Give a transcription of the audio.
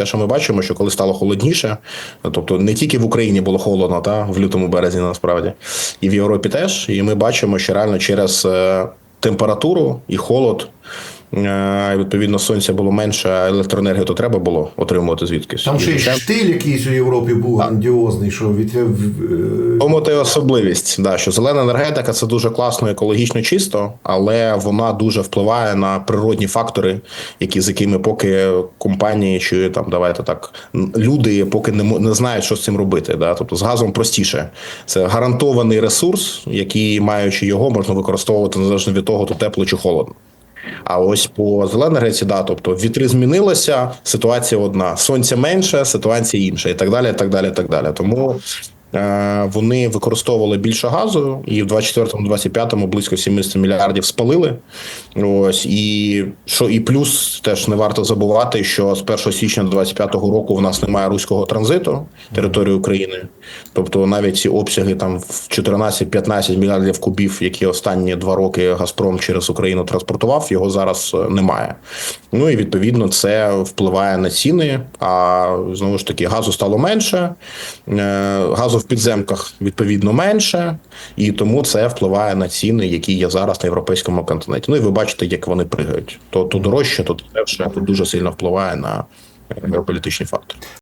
те, що ми бачимо, що коли стало холодніше, тобто не тільки в Україні було холодно, та в лютому березні насправді, і в Європі теж. І ми бачимо, що реально через е, температуру і холод. Е, Відповідно, сонця було менше, а електроенергію то треба було отримувати звідкись. Там ще й штиль якийсь у Європі був грандіозний, що від е, Тому то й особливість, да, що зелена енергетика це дуже класно, екологічно чисто, але вона дуже впливає на природні фактори, які з якими поки компанії чи там давайте так люди поки не не знають, що з цим робити. Да? Тобто з газом простіше. Це гарантований ресурс, який, маючи його, можна використовувати незалежно від того, то тепло чи холодно. А ось по зеленій енергетиці, да, тобто вітри змінилися, ситуація одна, сонця менше, ситуація інша, і так далі. так далі, так далі. Тому вони використовували більше газу, і в 24-25 близько 70 мільярдів спалили. Ось і що і плюс теж не варто забувати, що з 1 січня 25-го року в нас немає руського транзиту території України. Тобто навіть ці обсяги там в 14-15 мільярдів кубів, які останні два роки Газпром через Україну транспортував, його зараз е, немає. Ну і відповідно це впливає на ціни. А знову ж таки, газу стало менше, е, газу в підземках відповідно менше, і тому це впливає на ціни, які є зараз на європейському континенті. Ну і ви бачите, як вони пригають. То, то дорожче, то дешевше, то дуже сильно впливає на е, геополітичні фактори.